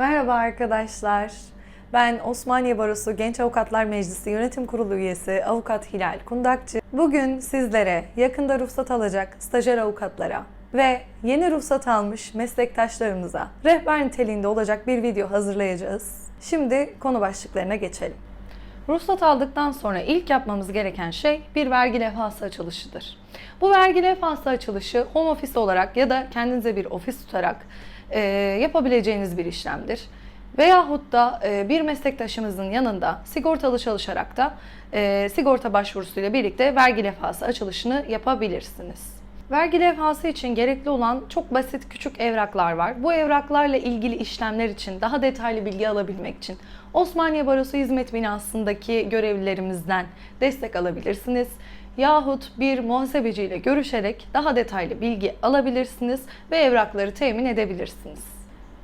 Merhaba arkadaşlar. Ben Osmaniye Barosu Genç Avukatlar Meclisi Yönetim Kurulu üyesi Avukat Hilal Kundakçı. Bugün sizlere yakında ruhsat alacak stajyer avukatlara ve yeni ruhsat almış meslektaşlarımıza rehber niteliğinde olacak bir video hazırlayacağız. Şimdi konu başlıklarına geçelim. Ruhsat aldıktan sonra ilk yapmamız gereken şey bir vergi levhası açılışıdır. Bu vergi levhası açılışı home office olarak ya da kendinize bir ofis tutarak e, yapabileceğiniz bir işlemdir. Veyahut da e, bir meslektaşımızın yanında sigortalı çalışarak da e, sigorta başvurusuyla birlikte vergi levhası açılışını yapabilirsiniz. Vergi levhası için gerekli olan çok basit küçük evraklar var. Bu evraklarla ilgili işlemler için daha detaylı bilgi alabilmek için Osmaniye Barosu Hizmet Binası'ndaki görevlilerimizden destek alabilirsiniz. Yahut bir muhasebeciyle görüşerek daha detaylı bilgi alabilirsiniz ve evrakları temin edebilirsiniz.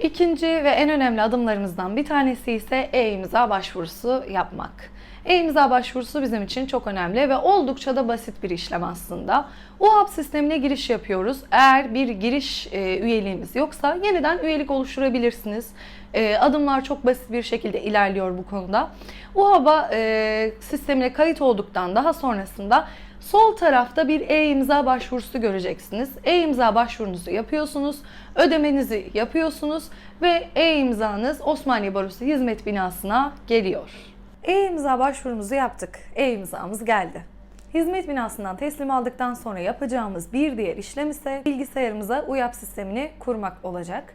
İkinci ve en önemli adımlarımızdan bir tanesi ise e-imza başvurusu yapmak. E-imza başvurusu bizim için çok önemli ve oldukça da basit bir işlem aslında. UHAP sistemine giriş yapıyoruz. Eğer bir giriş e, üyeliğimiz yoksa yeniden üyelik oluşturabilirsiniz. E, adımlar çok basit bir şekilde ilerliyor bu konuda. UHAP'a e, sistemine kayıt olduktan daha sonrasında Sol tarafta bir e-imza başvurusu göreceksiniz. E-imza başvurunuzu yapıyorsunuz, ödemenizi yapıyorsunuz ve e-imzanız Osmaniye Barosu Hizmet Binası'na geliyor. E-imza başvurumuzu yaptık. E-imzamız geldi. Hizmet binasından teslim aldıktan sonra yapacağımız bir diğer işlem ise bilgisayarımıza UYAP sistemini kurmak olacak.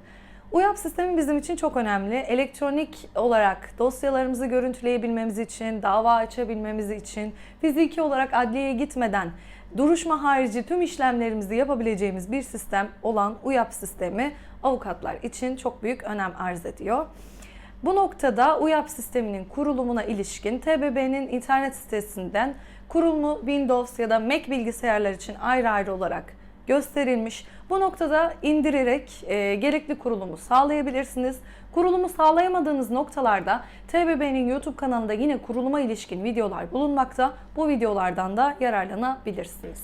UYAP sistemi bizim için çok önemli. Elektronik olarak dosyalarımızı görüntüleyebilmemiz için, dava açabilmemiz için, fiziki olarak adliyeye gitmeden duruşma harici tüm işlemlerimizi yapabileceğimiz bir sistem olan UYAP sistemi avukatlar için çok büyük önem arz ediyor. Bu noktada UYAP sisteminin kurulumuna ilişkin TBB'nin internet sitesinden kurulumu Windows ya da Mac bilgisayarlar için ayrı ayrı olarak gösterilmiş. Bu noktada indirerek e, gerekli kurulumu sağlayabilirsiniz. Kurulumu sağlayamadığınız noktalarda TBB'nin YouTube kanalında yine kuruluma ilişkin videolar bulunmakta. Bu videolardan da yararlanabilirsiniz.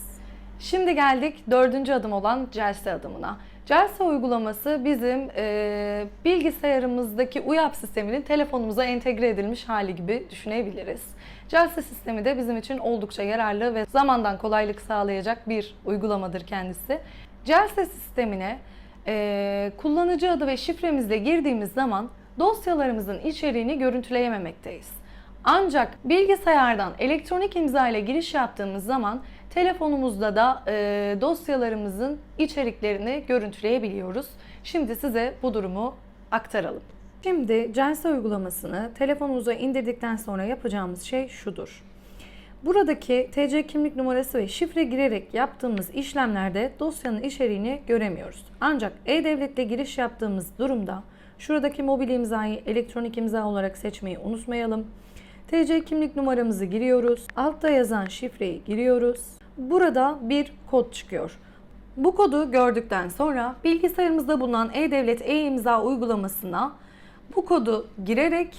Şimdi geldik dördüncü adım olan Celse adımına. Celse uygulaması bizim e, bilgisayarımızdaki UYAP sisteminin telefonumuza entegre edilmiş hali gibi düşünebiliriz. Celse sistemi de bizim için oldukça yararlı ve zamandan kolaylık sağlayacak bir uygulamadır kendisi. Celse sistemine e, kullanıcı adı ve şifremizle girdiğimiz zaman dosyalarımızın içeriğini görüntüleyememekteyiz. Ancak bilgisayardan elektronik imza ile giriş yaptığımız zaman telefonumuzda da e, dosyalarımızın içeriklerini görüntüleyebiliyoruz. Şimdi size bu durumu aktaralım. Şimdi Celse uygulamasını telefonumuza indirdikten sonra yapacağımız şey şudur. Buradaki TC kimlik numarası ve şifre girerek yaptığımız işlemlerde dosyanın içeriğini göremiyoruz. Ancak E-Devlet'te giriş yaptığımız durumda şuradaki mobil imzayı elektronik imza olarak seçmeyi unutmayalım. TC kimlik numaramızı giriyoruz. Altta yazan şifreyi giriyoruz. Burada bir kod çıkıyor. Bu kodu gördükten sonra bilgisayarımızda bulunan E-Devlet e-imza uygulamasına bu kodu girerek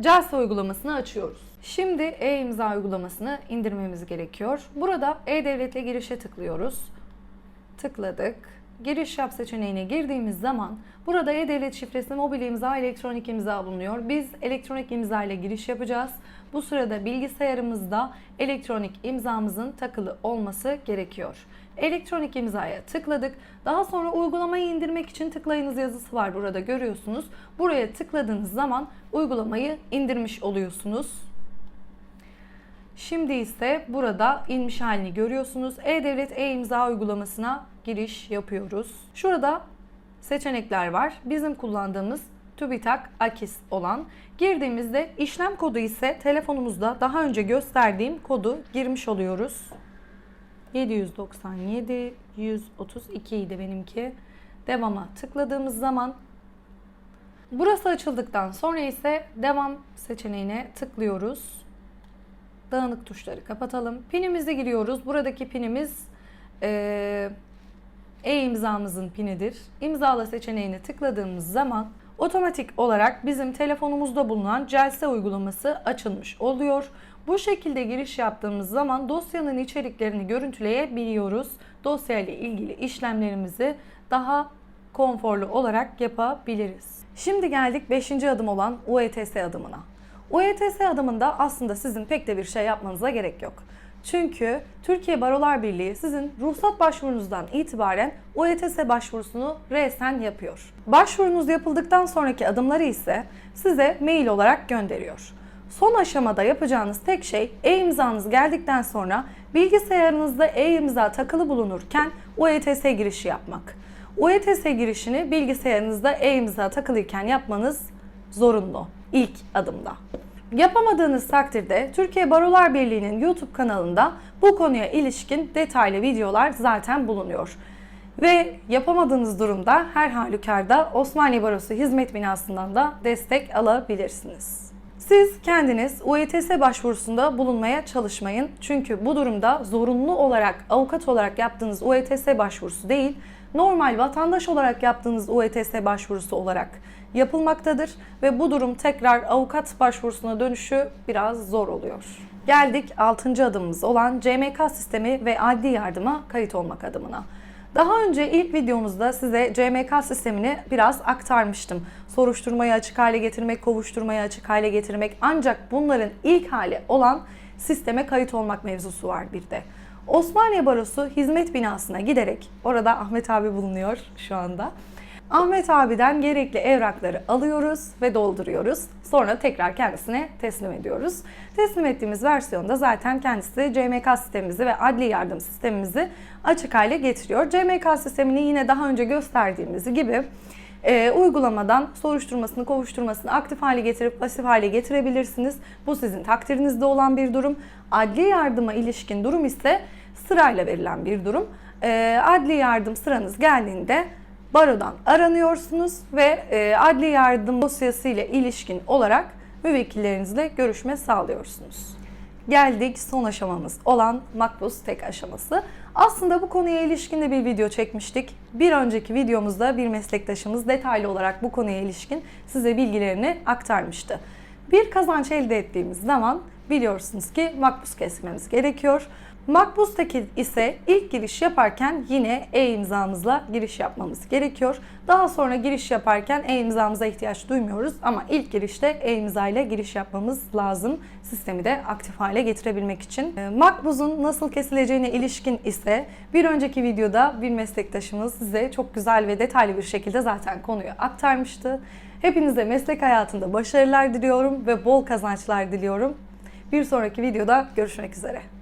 Celse uygulamasını açıyoruz. Şimdi e-imza uygulamasını indirmemiz gerekiyor. Burada e-devlete girişe tıklıyoruz. Tıkladık. Giriş yap seçeneğine girdiğimiz zaman burada e-devlet şifresi mobil imza, elektronik imza bulunuyor. Biz elektronik imza ile giriş yapacağız. Bu sırada bilgisayarımızda elektronik imzamızın takılı olması gerekiyor. Elektronik imzaya tıkladık. Daha sonra uygulamayı indirmek için tıklayınız yazısı var burada görüyorsunuz. Buraya tıkladığınız zaman uygulamayı indirmiş oluyorsunuz. Şimdi ise burada inmiş halini görüyorsunuz. E-Devlet e-imza uygulamasına giriş yapıyoruz. Şurada seçenekler var. Bizim kullandığımız TÜBİTAK AKİS olan. Girdiğimizde işlem kodu ise telefonumuzda daha önce gösterdiğim kodu girmiş oluyoruz. 797 132 idi benimki. Devama tıkladığımız zaman burası açıldıktan sonra ise devam seçeneğine tıklıyoruz. Dağınık tuşları kapatalım. Pinimizi giriyoruz. Buradaki pinimiz e, e-imzamızın pinidir. İmzala seçeneğine tıkladığımız zaman otomatik olarak bizim telefonumuzda bulunan Celse uygulaması açılmış oluyor. Bu şekilde giriş yaptığımız zaman dosyanın içeriklerini görüntüleyebiliyoruz. Dosya ile ilgili işlemlerimizi daha konforlu olarak yapabiliriz. Şimdi geldik 5. adım olan UETS adımına. UETS adımında aslında sizin pek de bir şey yapmanıza gerek yok. Çünkü Türkiye Barolar Birliği sizin ruhsat başvurunuzdan itibaren UETS başvurusunu resen yapıyor. Başvurunuz yapıldıktan sonraki adımları ise size mail olarak gönderiyor. Son aşamada yapacağınız tek şey e-imzanız geldikten sonra bilgisayarınızda e-imza takılı bulunurken UETS girişi yapmak. UETS girişini bilgisayarınızda e-imza takılıyken yapmanız zorunlu ilk adımda. Yapamadığınız takdirde Türkiye Barolar Birliği'nin YouTube kanalında bu konuya ilişkin detaylı videolar zaten bulunuyor. Ve yapamadığınız durumda her halükarda Osmaniye Barosu Hizmet Binası'ndan da destek alabilirsiniz. Siz kendiniz UETS başvurusunda bulunmaya çalışmayın. Çünkü bu durumda zorunlu olarak avukat olarak yaptığınız UETS başvurusu değil, normal vatandaş olarak yaptığınız UETS başvurusu olarak yapılmaktadır ve bu durum tekrar avukat başvurusuna dönüşü biraz zor oluyor. Geldik 6. adımımız olan CMK sistemi ve adli yardıma kayıt olmak adımına. Daha önce ilk videomuzda size CMK sistemini biraz aktarmıştım. Soruşturmayı açık hale getirmek, kovuşturmayı açık hale getirmek ancak bunların ilk hali olan sisteme kayıt olmak mevzusu var bir de. Osmaniye Barosu hizmet binasına giderek, orada Ahmet abi bulunuyor şu anda. Ahmet abiden gerekli evrakları alıyoruz ve dolduruyoruz. Sonra tekrar kendisine teslim ediyoruz. Teslim ettiğimiz versiyonda zaten kendisi CMK sistemimizi ve adli yardım sistemimizi açık hale getiriyor. CMK sistemini yine daha önce gösterdiğimiz gibi e, uygulamadan soruşturmasını, kovuşturmasını aktif hale getirip pasif hale getirebilirsiniz. Bu sizin takdirinizde olan bir durum. Adli yardıma ilişkin durum ise sırayla verilen bir durum. E, adli yardım sıranız geldiğinde barodan aranıyorsunuz ve e, adli yardım dosyası ile ilişkin olarak müvekkillerinizle görüşme sağlıyorsunuz. Geldik son aşamamız olan makbuz tek aşaması. Aslında bu konuya ilişkin de bir video çekmiştik. Bir önceki videomuzda bir meslektaşımız detaylı olarak bu konuya ilişkin size bilgilerini aktarmıştı. Bir kazanç elde ettiğimiz zaman biliyorsunuz ki makbuz kesmemiz gerekiyor. Makbuz'taki ise ilk giriş yaparken yine e-imzamızla giriş yapmamız gerekiyor. Daha sonra giriş yaparken e-imzamıza ihtiyaç duymuyoruz ama ilk girişte e-imza ile giriş yapmamız lazım. Sistemi de aktif hale getirebilmek için. E, Makbuz'un nasıl kesileceğine ilişkin ise bir önceki videoda bir meslektaşımız size çok güzel ve detaylı bir şekilde zaten konuyu aktarmıştı. Hepinize meslek hayatında başarılar diliyorum ve bol kazançlar diliyorum. Bir sonraki videoda görüşmek üzere.